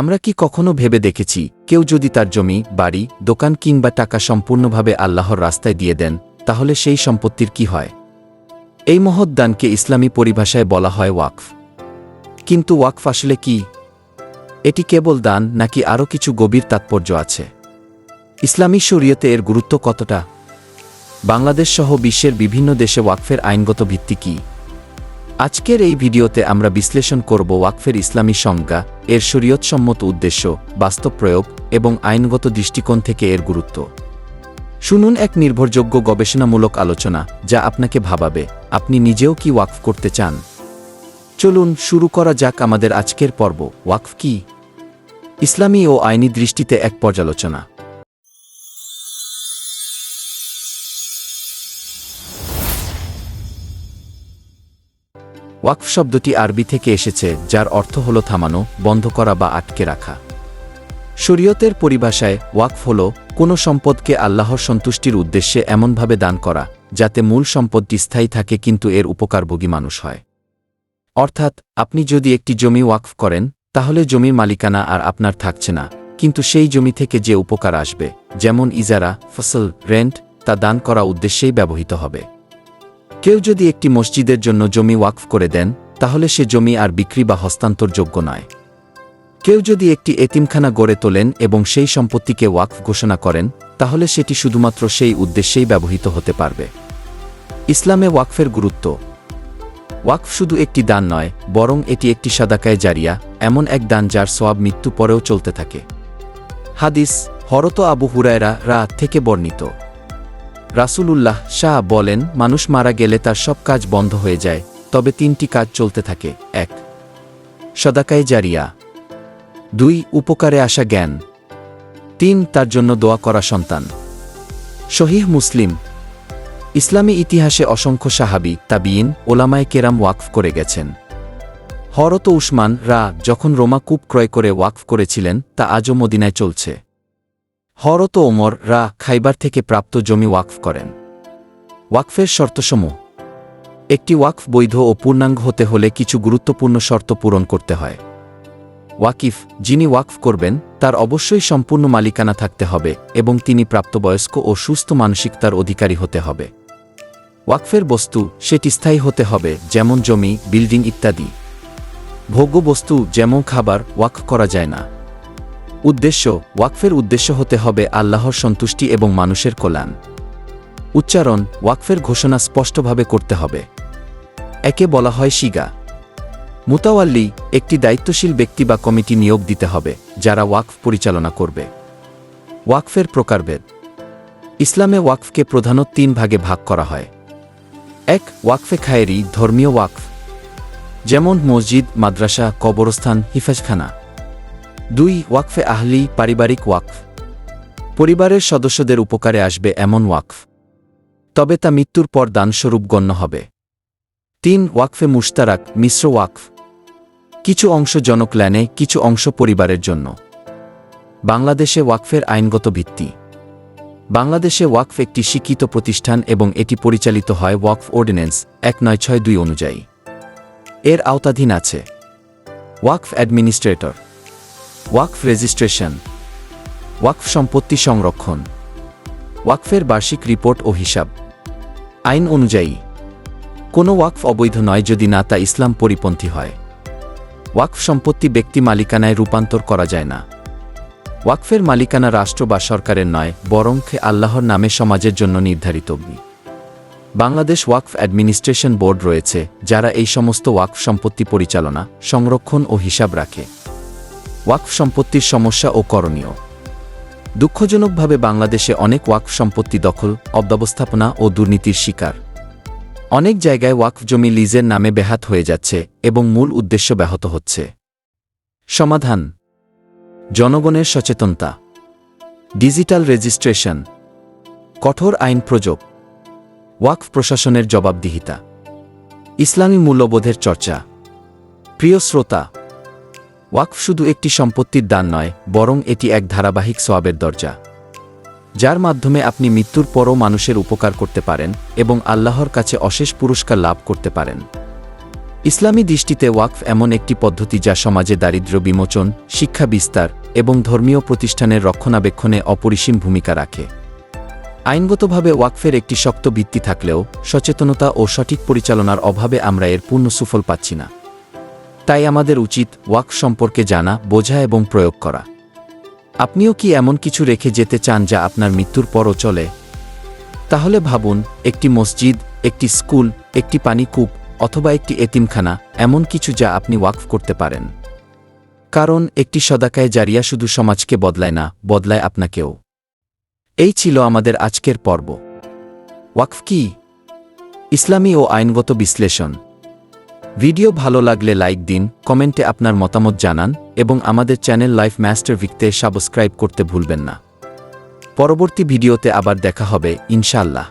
আমরা কি কখনো ভেবে দেখেছি, কেউ যদি তার জমি, বাড়ি, দোকান কিংবা টাকা সম্পূর্ণভাবে আল্লাহর রাস্তায় দিয়ে দেন, তাহলে সেই সম্পত্তির কি হয়? এই মহৎ দানকে ইসলামী পরিভাষায় বলা হয় ওয়াকফ। কিন্তু ওয়াকফ আসলে কি? এটি কেবল দান নাকি আরও কিছু গভীর তাৎপর্য আছে? ইসলামী শরীয়তে এর গুরুত্ব কতটা? বাংলাদেশ সহ বিশ্বের বিভিন্ন দেশে ওয়াকফের আইনগত ভিত্তি কী? আজকের এই ভিডিওতে আমরা বিশ্লেষণ করব ওয়াকফের ইসলামী সংজ্ঞা, এর শরীয়তসম্মত উদ্দেশ্য, বাস্তব প্রয়োগ এবং আইনগত দৃষ্টিকোণ থেকে এর গুরুত্ব। শুনুন এক নির্ভরযোগ্য গবেষণামূলক আলোচনা যা আপনাকে ভাবাবে, আপনি নিজেও কি ওয়াকফ করতে চান? চলুন শুরু করা যাক আমাদের আজকের পর্ব, ওয়াকফ কি? ইসলামী ও আইনি দৃষ্টিতে এক পর্যালোচনা। ওয়াকফ শব্দটি আরবি থেকে এসেছে, যার অর্থ হল থামানো, বন্ধ করা বা আটকে রাখা। শরীয়তের পরিভাষায়, ওয়াকফ হল কোনো সম্পদকে আল্লাহর সন্তুষ্টির উদ্দেশ্যে এমনভাবে দান করা, যাতে মূল সম্পদটি স্থায়ী থাকে কিন্তু এর উপকারভোগী মানুষ হয়। অর্থাৎ, আপনি যদি একটি জমি ওয়াকফ করেন, তাহলে জমির মালিকানা আর আপনার থাকছে না, কিন্তু সেই জমি থেকে যে উপকার আসবে, যেমন ইজারা, ফসল, রেন্ট, তা দান করা উদ্দেশ্যেই ব্যবহৃত হবে। কেউ যদি একটি মসজিদের জন্য জমি ওয়াকফ করে দেন, তাহলে সে জমি আর বিক্রি বা হস্তান্তরযোগ্য নয়। কেউ যদি একটি এতিমখানা গড়ে তোলেন এবং সেই সম্পত্তিকে ওয়াকফ ঘোষণা করেন, তাহলে সেটি শুধুমাত্র সেই উদ্দেশ্যেই ব্যবহৃত হতে পারবে। ইসলামে ওয়াকফের গুরুত্ব। ওয়াকফ শুধু একটি দান নয়, বরং এটি একটি সাদাকায় জারিয়া, এমন এক দান যার সোয়াব মৃত্যু পরেও চলতে থাকে। হাদিস, হরত আবু হুরায়রা রা থেকে বর্ণিত। রাসূলুল্লাহ শাহ বলেন, মানুষ মারা গেলে তার সব কাজ বন্ধ হয়ে যায়, তবে তিনটি কাজ চলতে থাকে। এক, সদাকায় জারিয়া। দুই, উপকারে আসা জ্ঞান। তিন, তার জন্য দোয়া করা সন্তান। শহীহ মুসলিম। ইসলামী ইতিহাসে অসংখ্য সাহাবি, তাবিইন, ওলামায় কেরাম ওয়াকফ করে গেছেন। হরত উসমান রা যখন রোমা কূপ ক্রয় করে ওয়াকফ করেছিলেন, তা আজও মদিনায় চলছে। হরত ওমর রা খাইবার থেকে প্রাপ্ত জমি ওয়াকফ করেন। ওয়াকফের শর্তসমূহ। একটি ওয়াকফ বৈধ ও পূর্ণাঙ্গ হতে হলে কিছু গুরুত্বপূর্ণ শর্ত পূরণ করতে হয়। ওয়াকিফ, যিনি ওয়াকফ করবেন, তার অবশ্যই সম্পূর্ণ মালিকানা থাকতে হবে এবং তিনি প্রাপ্তবয়স্ক ও সুস্থ মানসিকতার অধিকারী হতে হবে। ওয়াকফের বস্তু, সেটি স্থায়ী হতে হবে, যেমন জমি, বিল্ডিং ইত্যাদি। ভোগ্য বস্তু, যেমন খাবার, ওয়াকফ করা যায় না। উদ্দেশ্য, ওয়াকফের উদ্দেশ্য হতে হবে আল্লাহর সন্তুষ্টি এবং মানুষের কল্যাণ। উচ্চারণ, ওয়াকফের ঘোষণা স্পষ্টভাবে করতে হবে। একে বলা হয় শিগা। মুতাওয়াল্লি, একটি দায়িত্বশীল ব্যক্তি বা কমিটি নিয়োগ দিতে হবে, যারা ওয়াকফ পরিচালনা করবে। ওয়াকফের প্রকারভেদ। ইসলামে ওয়াকফকে প্রধানত তিন ভাগে ভাগ করা হয়। এক, ওয়াকফে খায়েরি, ধর্মীয় ওয়াকফ। যেমন মসজিদ, মাদ্রাসা, কবরস্থান, হিফাজখানা। দুই ওয়াকফে আহলি পারিবারিক ওয়াকফ। পরিবারের সদস্যদের উপকারে আসবে এমন ওয়াকফ। তবে তা মৃত্যুর পর দানস্বরূপ গণ্য হবে। তিন ওয়াকফে মুশতারাক, মিশ্র ওয়াকফ। কিছু অংশ জনকল্যাণে কিছু অংশ পরিবারের জন্য। বাংলাদেশে ওয়াকফের আইনগত ভিত্তি। বাংলাদেশে ওয়াকফ একটি শিক্ষিত প্রতিষ্ঠান এবং এটি পরিচালিত হয় ওয়াকফ অর্ডিন্যান্স এক নয় ছয় দুই অনুযায়ী। এর আওতাধীন আছে। ওয়াকফ অ্যাডমিনিস্ট্রেটর। ওয়াকফ রেজিস্ট্রেশন, ওয়াকফ সম্পত্তি সংরক্ষণ, ওয়াকফের বার্ষিক রিপোর্ট ও হিসাব। আইন অনুযায়ী, কোনো ওয়াকফ অবৈধ নয় যদি না তা ইসলাম পরিপন্থী হয়। ওয়াকফ সম্পত্তি ব্যক্তি মালিকানায় রূপান্তর করা যায় না। ওয়াকফের মালিকানা রাষ্ট্র বা সরকারের নয়, বরং খে আল্লাহর নামে সমাজের জন্য নির্ধারিত। বাংলাদেশ ওয়াকফ অ্যাডমিনিস্ট্রেশন বোর্ড রয়েছে, যারা এই সমস্ত ওয়াকফ সম্পত্তি পরিচালনা, সংরক্ষণ ও হিসাব রাখে। ওয়াকফ সম্পত্তির সমস্যা ও করণীয়। দুঃখজনকভাবে বাংলাদেশে অনেক ওয়াকফ সম্পত্তি দখল, অব্যবস্থাপনা ও দুর্নীতির শিকার। অনেক জায়গায় ওয়াকফ জমি লিজের নামে ব্যাহাত হয়ে যাচ্ছে এবং মূল উদ্দেশ্য ব্যাহত হচ্ছে। সমাধান। জনগণের সচেতনতা। Digital registration. কঠোর আইন প্রযোগ। ওয়াকফ প্রশাসনের জবাবদিহিতা। ইসলামী মূল্যবোধের চর্চা। প্রিয় শ্রোতা ওয়াকফ শুধু একটি সম্পত্তির দান নয়, বরং এটি এক ধারাবাহিক সোয়াবের দরজা। যার মাধ্যমে আপনি মৃত্যুর পরও মানুষের উপকার করতে পারেন এবং আল্লাহর কাছে অশেষ পুরস্কার লাভ করতে পারেন। ইসলামী দৃষ্টিতে ওয়াকফ এমন একটি পদ্ধতি যা সমাজে দারিদ্র্য বিমোচন, শিক্ষা বিস্তার এবং ধর্মীয় প্রতিষ্ঠানের রক্ষণাবেক্ষণে অপরিসীম ভূমিকা রাখে। আইনগতভাবে ওয়াকফের একটি শক্ত ভিত্তি থাকলেও সচেতনতা ও সঠিক পরিচালনার অভাবে আমরা এর পূর্ণ সুফল পাচ্ছি না। তাই আমাদের উচিত ওয়াক সম্পর্কে জানা, বোঝা এবং প্রয়োগ করা। আপনিও কি এমন কিছু রেখে যেতে চান যা আপনার মৃত্যুর পরও চলে? তাহলে ভাবুন, একটি মসজিদ, একটি স্কুল, একটি পানিকূপ অথবা একটি এতিমখানা এমন কিছু যা আপনি ওয়াকফ করতে পারেন। কারণ, একটি সদাকায় জারিয়া শুধু সমাজকে বদলায় না, বদলায় আপনাকেও। এই ছিল আমাদের আজকের পর্ব। ওয়াকফ কি? ইসলামী ও আইনগত বিশ্লেষণ। ভিডিও ভালো লাগলে লাইক দিন, কমেন্টে আপনার মতামত জানান, এবং আমাদের চ্যানেল লাইফ মাস্টার ভিক্তে সাবস্ক্রাইব করতে ভুলবেন না। পরবর্তী ভিডিওতে আবার দেখা হবে ইনশাল্লাহ